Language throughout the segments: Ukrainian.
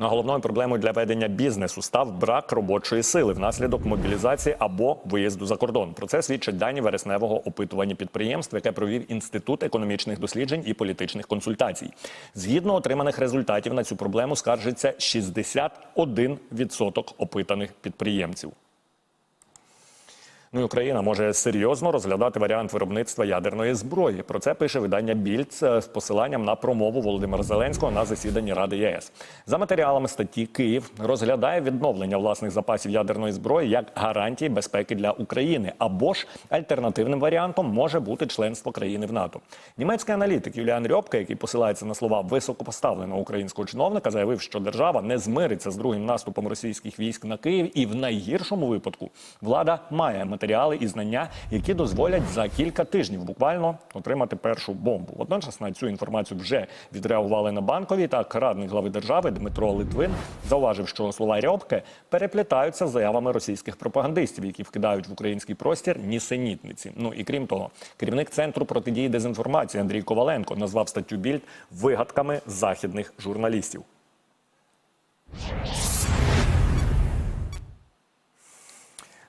Ну, а головною проблемою для ведення бізнесу став брак робочої сили внаслідок мобілізації або виїзду за кордон. Про це свідчать дані вересневого опитування підприємств, яке провів Інститут економічних досліджень і політичних консультацій. Згідно отриманих результатів на цю проблему скаржиться 61% опитаних підприємців. Ну і Україна може серйозно розглядати варіант виробництва ядерної зброї. Про це пише видання Більд з посиланням на промову Володимира Зеленського на засіданні Ради ЄС. За матеріалами статті Київ розглядає відновлення власних запасів ядерної зброї як гарантії безпеки для України, або ж альтернативним варіантом може бути членство країни в НАТО. Німецький аналітик Юліан Рьопке, який посилається на слова високопоставленого українського чиновника, заявив, що держава не змириться з другим наступом російських військ на Київ, і в найгіршому випадку влада має матеріали і знання, які дозволять за кілька тижнів буквально отримати першу бомбу. Водночас на цю інформацію вже відреагували на банкові. Так радник глави держави Дмитро Литвин зауважив, що слова Рьопке переплітаються з заявами російських пропагандистів, які вкидають в український простір нісенітниці. Ну і крім того, керівник центру протидії дезінформації Андрій Коваленко назвав статтю Більд вигадками західних журналістів.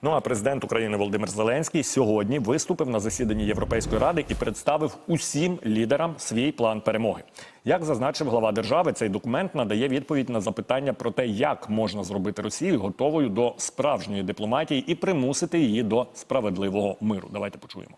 Ну а президент України Володимир Зеленський сьогодні виступив на засіданні Європейської ради і представив усім лідерам свій план перемоги. Як зазначив глава держави, цей документ надає відповідь на запитання про те, як можна зробити Росію готовою до справжньої дипломатії і примусити її до справедливого миру. Давайте почуємо.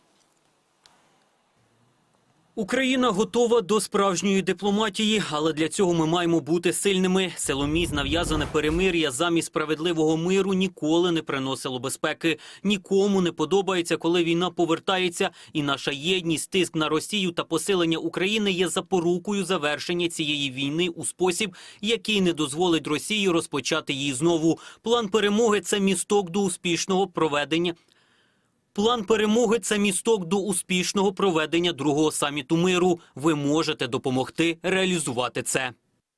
Україна готова до справжньої дипломатії, але для цього ми маємо бути сильними. Силоміць нав'язане перемир'я замість справедливого миру ніколи не приносило безпеки. Нікому не подобається, коли війна повертається, і наша єдність, тиск на Росію та посилення України є запорукою завершення цієї війни у спосіб, який не дозволить Росії розпочати її знову. План перемоги це місток до успішного проведення План перемоги це місток до успішного проведення другого саміту миру. Ви можете допомогти реалізувати це.